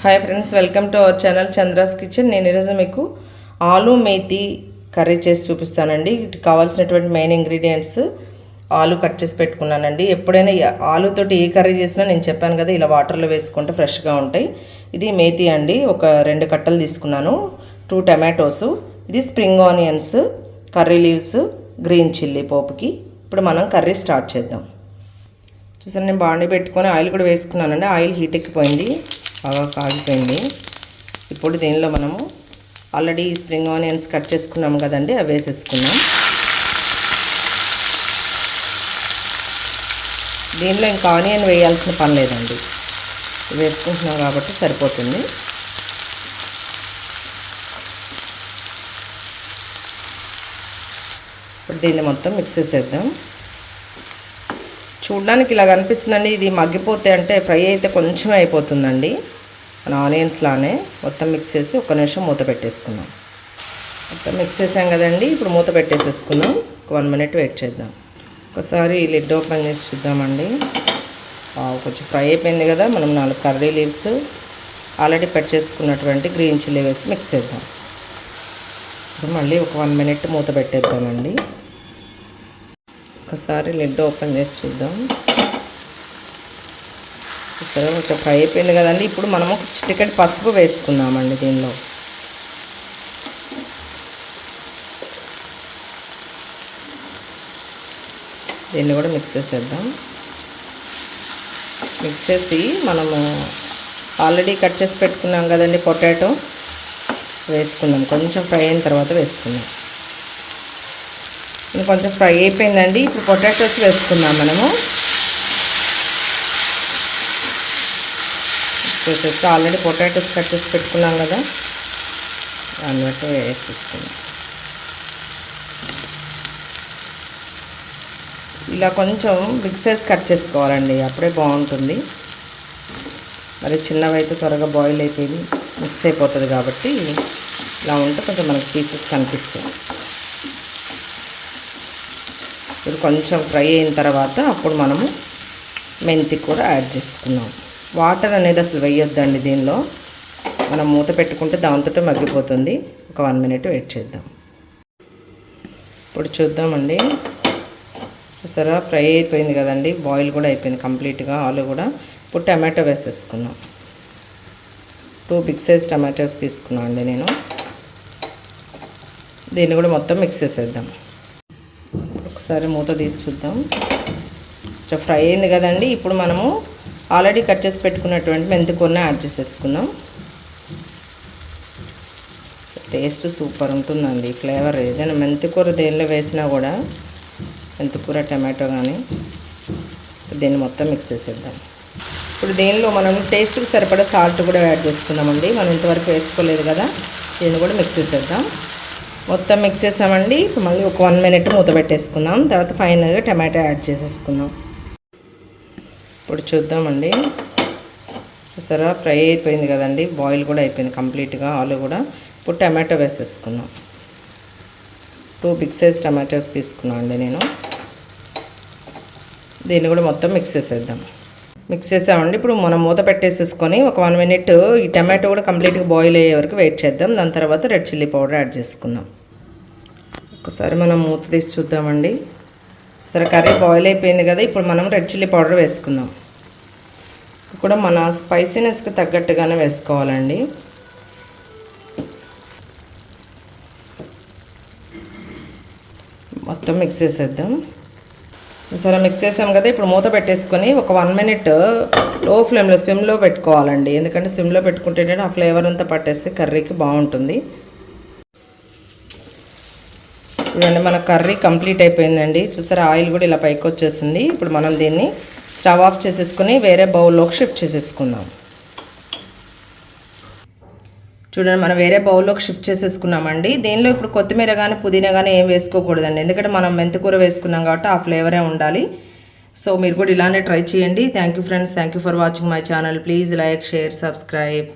Hi friends welcome to our channel Chandra's kitchen నేను ఈరోజు మీకు ఆలు మేతి కర్రీ చేసి చూపిస్తానండి. కావాల్సినటువంటి మెయిన్ ఇంగ్రీడియంట్స్ ఆలు కట్ చేసి పెట్టుకున్నానండి. ఎప్పుడైనా ఆలుతోటి ఏ కర్రీ చేసినా నేను చెప్పాను కదా ఇలా వాటర్లో వేసుకుంటే ఫ్రెష్గా ఉంటాయి. ఇది మేతి అండి. ఒక రెండు కట్టలు తీసుకున్నాను. టూ టమాటోస్ ఇది spring onions curry leaves green chilli పోపుకి. ఇప్పుడు మనం కర్రీ స్టార్ట్ చేద్దాం. చూసాను నేను బాండి పెట్టుకొని ఆయిల్ కూడా వేసుకున్నానండి. ఆయిల్ హీట్ ఎక్కిపోయింది. బాగా కాగిపోయింది ఇప్పుడు దీనిలో మనము ఆల్రెడీ స్ప్రింగ్ ఆనియన్స్ కట్ చేసుకున్నాం కదండి అవి వేసేసుకున్నాం దీనిలో ఇంకా ఆనియన్ వేయాల్సిన పని లేదండి. వేసుకుంటున్నాం కాబట్టి సరిపోతుంది. ఇప్పుడు దీన్ని మొత్తం మిక్స్ చేసేద్దాం. చూడడానికి ఇలా కనిపిస్తుందండి ఇది మగ్గిపోతే అంటే ఫ్రై అయితే కొంచెం అయిపోతుందండి. మన ఆనియన్స్లానే మొత్తం మిక్స్ చేసి ఒక నిమిషం మూత పెట్టేసుకున్నాం. మొత్తం మిక్స్ చేసాం కదండి. ఇప్పుడు మూత పెట్టేసేసుకున్నాం. ఒక వన్ మినిట్ వెయిట్ చేద్దాం. ఒకసారి లిడ్ ఓపెన్ చేసి చూద్దామండి. కొంచెం ఫ్రై అయిపోయింది కదా. మనం నాలుగు కర్రీ లీవ్స్ ఆల్రెడీ పెట్ చేసుకున్నటువంటి గ్రీన్ చిల్లీ వేసి మిక్స్ చేద్దాం. ఇప్పుడు మళ్ళీ ఒక వన్ మినిట్ మూత పెట్టేద్దామండి. ఒకసారి లిడ్ ఓపెన్ చేసి చూద్దాం. సరే కొంచెం ఫ్రై అయిపోయింది కదండి. ఇప్పుడు మనము చిటికెట్ పసుపు వేసుకుందామండి దీనిలో. దీన్ని కూడా మిక్స్ చేసేద్దాం. మిక్స్ చేసి మనము ఆల్రెడీ కట్ చేసి పెట్టుకున్నాం కదండి పొటాటో. వేసుకుందాం కొంచెం ఫ్రై అయిన తర్వాత వేసుకుందాం. కొంచెం ఫ్రై అయిపోయిందండి. ఇప్పుడు పొటాటోస్ వేసుకుందాం మనము. వేసేసి ఆల్రెడీ పొటాటోస్ కట్ చేసి పెట్టుకున్నాం కదా. దాన్ని బట్టి వేసేసుకుందాం. ఇలా కొంచెం బిగ్ సైజ్ కట్ చేసుకోవాలండి. అప్పుడే బాగుంటుంది. మరి చిన్నవైతే త్వరగా బాయిల్ అయిపోయింది మిక్స్ అయిపోతుంది కాబట్టి ఇలా ఉంటే కొంచెం మనకి పీసెస్ కనిపిస్తాయి. ఇది కొంచెం ఫ్రై అయిన తర్వాత అప్పుడు మనము మెంతి కూర యాడ్ చేసుకున్నాం. వాటర్ అనేది అసలు వేయొద్దండి దీనిలో. మనం మూత పెట్టుకుంటే దాంతో మగ్గిపోతుంది. ఒక వన్ మినిట్ వెయిట్ చేద్దాం. ఇప్పుడు చూద్దామండి. సరే ఫ్రై అయిపోయింది కదండి. బాయిల్ కూడా అయిపోయింది కంప్లీట్గా ఆలు కూడా. ఇప్పుడు టమాటో వేసేసుకున్నాం. టూ బిగ్ సైజ్ టమాటోస్ తీసుకున్నాం అండి నేను. దీన్ని కూడా మొత్తం మిక్స్ చేసేద్దాం. ఒకసారి మూత తీసి చూద్దాం. కొంచెం ఫ్రై అయింది కదండి. ఇప్పుడు మనము ఆల్రెడీ కట్ చేసి పెట్టుకున్నటువంటి మెంతికూరని యాడ్ చేసేసుకుందాం. టేస్ట్ సూపర్ ఉంటుందండి. ఫ్లేవర్ ఏదైనా మెంతికూర దేనిలో వేసినా కూడా మెంతికూర టమాటో కానీ దీన్ని మొత్తం మిక్స్ చేసేద్దాం. ఇప్పుడు దీనిలో మనం టేస్ట్కి సరిపడా సాల్ట్ కూడా యాడ్ చేసుకుందామండి. మనం ఇంతవరకు వేసుకోలేదు కదా. దీన్ని కూడా మిక్స్ చేసేద్దాం. మొత్తం మిక్స్ చేసామండి. మళ్ళీ ఒక వన్ మినిట్ మూత పెట్టేసుకుందాం. తర్వాత ఫైనల్గా టమాటో యాడ్ చేసేసుకుందాం. ఇప్పుడు చూద్దామండి. చూసారా? ఫ్రై అయిపోయింది కదండి. బాయిల్ కూడా అయిపోయింది. కంప్లీట్గా ఆలు కూడా. ఇప్పుడు టమాటో వేసేసుకుందాం. టూ బిగ్ సైజ్ టమాటోస్ తీసుకున్నాం అండి నేను. దీన్ని కూడా మొత్తం మిక్స్ చేసేద్దాం. మిక్స్ చేసామండి. ఇప్పుడు మనం మూత పెట్టేసేసుకొని ఒక వన్ మినిట్ ఈ టమాటో కూడా కంప్లీట్గా బాయిల్ అయ్యే వరకు వెయిట్ చేద్దాం. దాని తర్వాత రెడ్ చిల్లీ పౌడర్ యాడ్ చేసుకుందాం. ఒకసారి మనం మూత తీసి చూద్దామండి. సరే కర్రీ బాయిల్ అయిపోయింది కదా ఇప్పుడు మనం రెడ్ చిల్లీ పౌడర్ వేసుకుందాం. కూడా మన స్పైసీనెస్కి తగ్గట్టుగానే వేసుకోవాలండి. మొత్తం మిక్స్ చేసేద్దాం. సరే మిక్స్ చేసాం కదా ఇప్పుడు మూత పెట్టేసుకొని ఒక వన్ మినిట్లో ఫ్లేమ్లో స్విమ్లో పెట్టుకోవాలండి. ఎందుకంటే స్విమ్లో పెట్టుకుంటే ఆ ఫ్లేవర్ అంతా పట్టేస్తే కర్రీకి బాగుంటుంది. ఇదండి మన కర్రీ కంప్లీట్ అయిపోయిందండి. చూసారా ఆయిల్ కూడా ఇలా పైకి వచ్చేసింది. ఇప్పుడు మనం దీన్ని స్టవ్ ఆఫ్ చేసేసుకుని వేరే బౌల్లోకి షిఫ్ట్ చేసేసుకుందాం. చూడండి మనం వేరే బౌల్లోకి షిఫ్ట్ చేసేసుకున్నామండి. దీనిలో ఇప్పుడు కొత్తిమీర కానీ పుదీనా కానీ ఏం వేసుకోకూడదండి. ఎందుకంటే మనం మెంతికూర వేసుకున్నాం కాబట్టి ఆ ఫ్లేవరే ఉండాలి. సో మీరు కూడా ఇలానే ట్రై చేయండి. Thank you friends thank you for watching my channel please like share subscribe